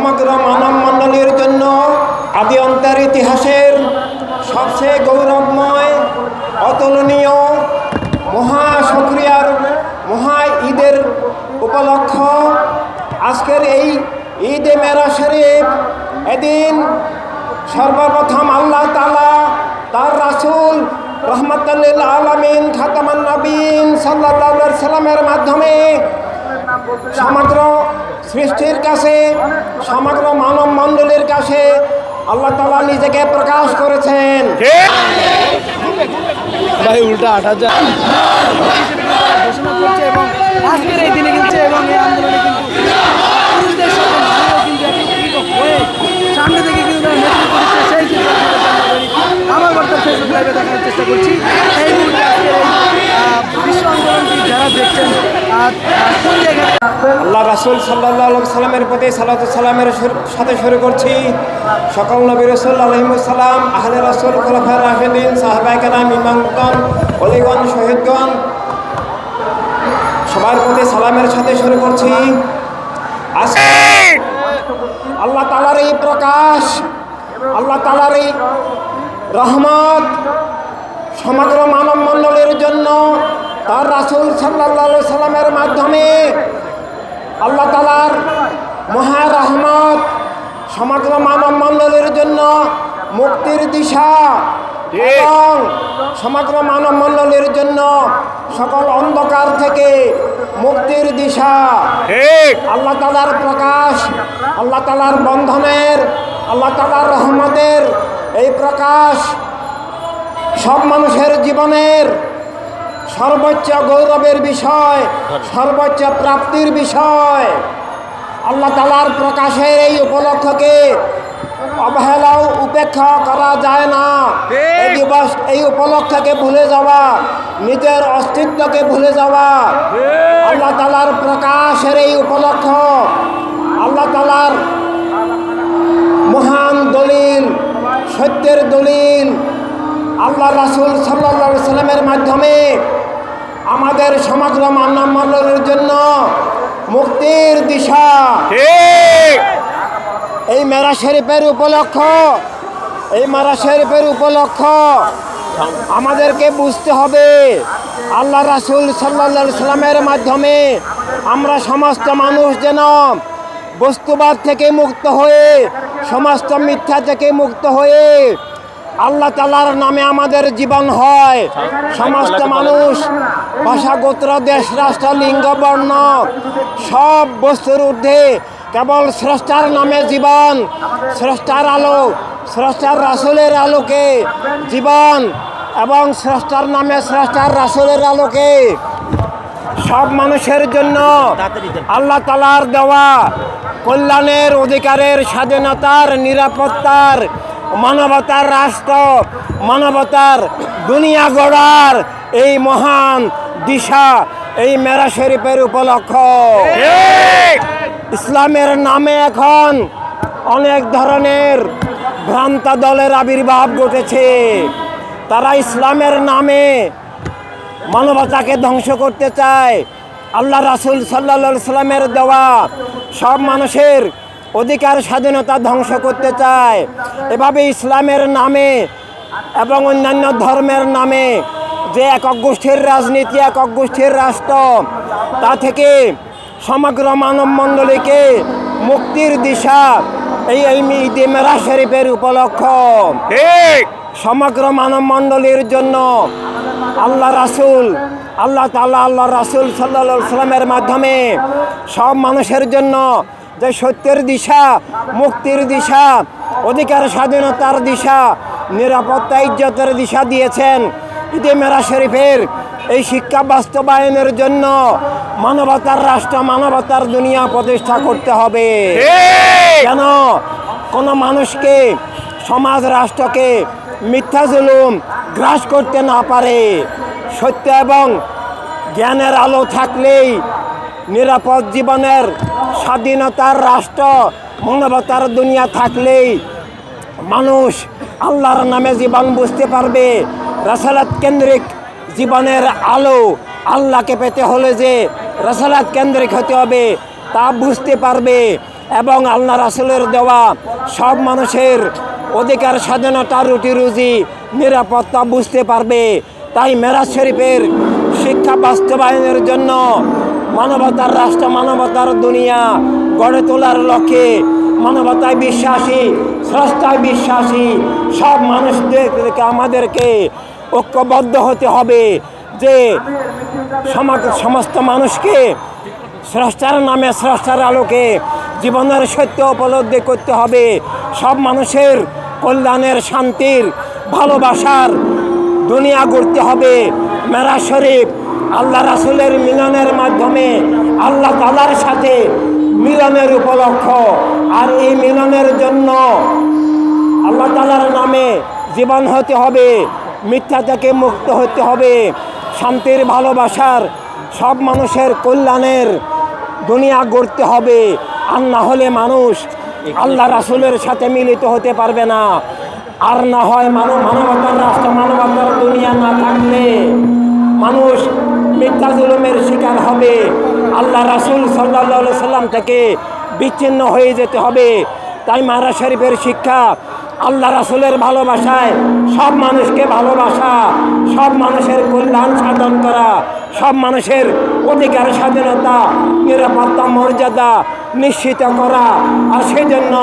সমগ্র মানব মণ্ডলীর জন্য আদি অন্তের ইতিহাসের সবচেয়ে গৌরবময়, অতুলনীয়, মহা সক্রিয়ার, মহা ঈদের উপলক্ষ আজকের এই ঈদে মেরা শরীফ। এদিন সর্বপ্রথম আল্লাহ তালা তার রাসুল রহমতুল্লিল আলমিন, খাতামান নবীন সাল্লাহ সাল্লামের মাধ্যমে সমগ্র সৃষ্টির কাছে সমগ্র মানব মণ্ডলীর কাছে আল্লাহ তালা নিজেকে প্রকাশ করেছেন। ভাই উল্টা আঠা যায় ঘোষণা করছে এবং আজকের এই দিনে কিন্তু রাসুল সাল্লাহ সাল্লামের প্রতি সালাত সালামের সাথে শুরু করছি। সকল নবী রসুল আলহিমুসাল্লাম আহলে রসুল, খোলাফা রাশেদিন সাহাবাইকালাম ইমামগণ, অলিগণ, শহীদগণ, সবার প্রতি সালামের সাথে শুরু করছি। আল্লাহ তালার এই প্রকাশ, আল্লাহ তালার এই রহমত সমগ্র মানব মণ্ডলের জন্য তার রাসুল সাল্লাহ সাল্লামের মাধ্যমে আল্লাহ তালার মহা রহমত সমগ্র মানব মণ্ডলের জন্য মুক্তির দিশা এবং সমগ্র মানব মণ্ডলের জন্য সকল অন্ধকার থেকে মুক্তির দিশা। আল্লাহ তালার প্রকাশ আল্লাহ তালার বন্ধনের আল্লাহ তালার রহমতের এই প্রকাশ সব মানুষের জীবনের সর্বোচ্চ গৌরবের বিষয় সর্বোচ্চ প্রাপ্তির বিষয়। আল্লাহ তালার প্রকাশের এই উপলক্ষকে অবহেলাও উপেক্ষা করা যায় না। এই দিবস এই উপলক্ষকে ভুলে যাওয়া নিজের অস্তিত্বকে ভুলে যাওয়া। আল্লাহ তালার প্রকাশের এই উপলক্ষ আল্লাহ তালার মহান দলিল সত্যের দলিল আল্লাহ রাসুল সাল্লা সাল্লামের মাধ্যমে আমাদের সমগ্র মণ্ডলের জন্য মুক্তির দিশা। এই মেরা শরীফের উপলক্ষ এই মেরা শরীফের উপলক্ষ আমাদেরকে বুঝতে হবে। আল্লাহ রাসুল সাল্লা সাল্লামের মাধ্যমে আমরা সমস্ত মানুষ যেন বস্তুবাদ থেকে মুক্ত হয়ে সমস্ত মিথ্যা থেকে মুক্ত হয়ে আল্লাহ তালার নামে আমাদের জীবন হয়। সমস্ত মানুষ ভাষা গোত্র দেশ, রাষ্ট্র, লিঙ্গ, বর্ণ, সব বস্তুর ঊর্ধ্বে কেবল স্রষ্টার নামে জীবন, স্রষ্টার আলো, স্রষ্টার রাসুলের আলোকে জীবন এবং স্রষ্টার নামে স্রষ্টার রাসুলের আলোকে। সব মানুষের জন্য আল্লাহ তালার দেওয়া কল্যাণের, অধিকারের, স্বাধীনতার, নিরাপত্তার মানবতার রাষ্ট্র, মানবতার দুনিয়া গড়ার এই মহান দিশা, এই মেরা শরীফের উপলক্ষ। ইসলামের নামে এখন অনেক ধরনের ভ্রান্ত দলের আবির্ভাব ঘটেছে। তারা ইসলামের নামে মানবতাকে ধ্বংস করতে চায়। আল্লাহ রাসুল সাল্লা সাল্লামের দেওয়া সব মানুষের অধিকার স্বাধীনতা ধ্বংস করতে চায়। এভাবে ইসলামের নামে এবং অন্যান্য ধর্মের নামে যে একক গোষ্ঠীর রাজনীতি একক গোষ্ঠীর রাষ্ট্র তা থেকে সমগ্র মানবমণ্ডলীকে মুক্তির দিশা এই ঈদে মেরা শরীফের উপলক্ষ। সমগ্র মানবমণ্ডলীর জন্য আল্লাহ রাসুল আল্লাহ তাল্লাহ আল্লাহ রাসুল সাল্লা সাল্লামের মাধ্যমে সব মানুষের জন্য যে সত্যের দিশা মুক্তির দিশা অধিকার স্বাধীনতার দিশা নিরাপত্তা ইজ্জতের দিশা দিয়েছেন ঈদে মেরা শরীফের এই শিক্ষা বাস্তবায়নের জন্য মানবতার রাষ্ট্র মানবতার দুনিয়া প্রতিষ্ঠা করতে হবে। কেন? কোনো মানুষকে সমাজ রাষ্ট্রকে মিথ্যা জুলুম গ্রাস করতে না পারে। সত্য এবং জ্ঞানের আলো থাকলেই নিরাপদ জীবনের স্বাধীনতার রাষ্ট্র, মানবতার দুনিয়া থাকলেই মানুষ আল্লাহর নামে জীবন বুঝতে পারবে। রাসালাত কেন্দ্রিক জীবনের আলো আল্লাহকে পেতে হলে যে রাসালাত কেন্দ্রিক হতে হবে, তা বুঝতে পারবে এবং আল্লাহ রাসুলের দেওয়া সব মানুষের অধিকার, স্বাধীনতা, রুটি রুজি, নিরাপত্তা বুঝতে পারবে। তাই মেরাজ শরীফের শিক্ষা বাস্তবায়নের জন্য মানবতার রাষ্ট্র, মানবতার দুনিয়া গড়ে তোলার লক্ষ্যে মানবতায় বিশ্বাসী, স্রষ্টায় বিশ্বাসী সব মানুষদেরকে, আমাদেরকে ঐক্যবদ্ধ হতে হবে যে সমাজ- সমস্ত মানুষকে স্রষ্টার নামে, স্রষ্টার আলোকে জীবনের সত্য উপলব্ধি করতে হবে। সব মানুষের কল্যাণের, শান্তির, ভালোবাসার দুনিয়া গড়তে হবে। মেরা শরীফ আল্লাহ রাসুলের মিলনের মাধ্যমে আল্লাহ তালার সাথে মিলনের উপলক্ষ। আর এই মিলনের জন্য আল্লাহ তালার নামে জীবন হতে হবে, মিথ্যা থেকে মুক্ত হতে হবে। শান্তির, ভালোবাসার সব মানুষের কল্যাণের দুনিয়া গড়তে হবে। আর না হলে মানুষ আল্লাহ রাসুলের সাথে মিলিত হতে পারবে না। আর না হয় মানব মানবতার রাষ্ট্র মানবতার দুনিয়া না থাকলে মানুষ মিথ্যা জুলুমের শিকার হবে। আল্লাহ রাসুল সাল্লাহ সাল্লাম থেকে বিচ্ছিন্ন হয়ে যেতে হবে। তাই মারা শরীফের শিক্ষা, আল্লাহ রাসুলের ভালোবাসায় সব মানুষকে ভালোবাসা, সব মানুষের কল্যাণ সাধন করা, সব মানুষের অধিকার স্বাধীনতা, নিরাপত্তা, মর্যাদা নিশ্চিত করা। আর সেজন্য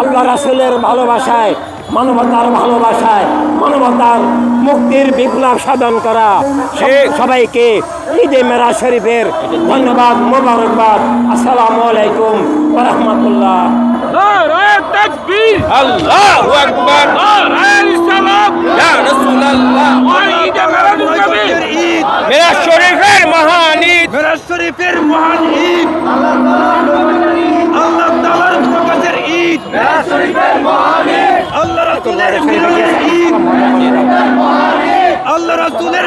আল্লাহ রাসুলের ভালোবাসায় মানবতার ভালোবাসায় মানবতার মুক্তির বিপ্লব সাধন করা। সে- সবাইকে ঈদে মেরা শরীফের ধন্যবাদ মোবারকবাদ। আসসালামু আলাইকুম রহমতুল্লাহ। শরীফের মহান ঈদ। মিরাজ শরীফের মহান ঈদ। আল্লাহ তাআলার ঈদ। শরীফের ঈদ আল্লাহ রাসূলের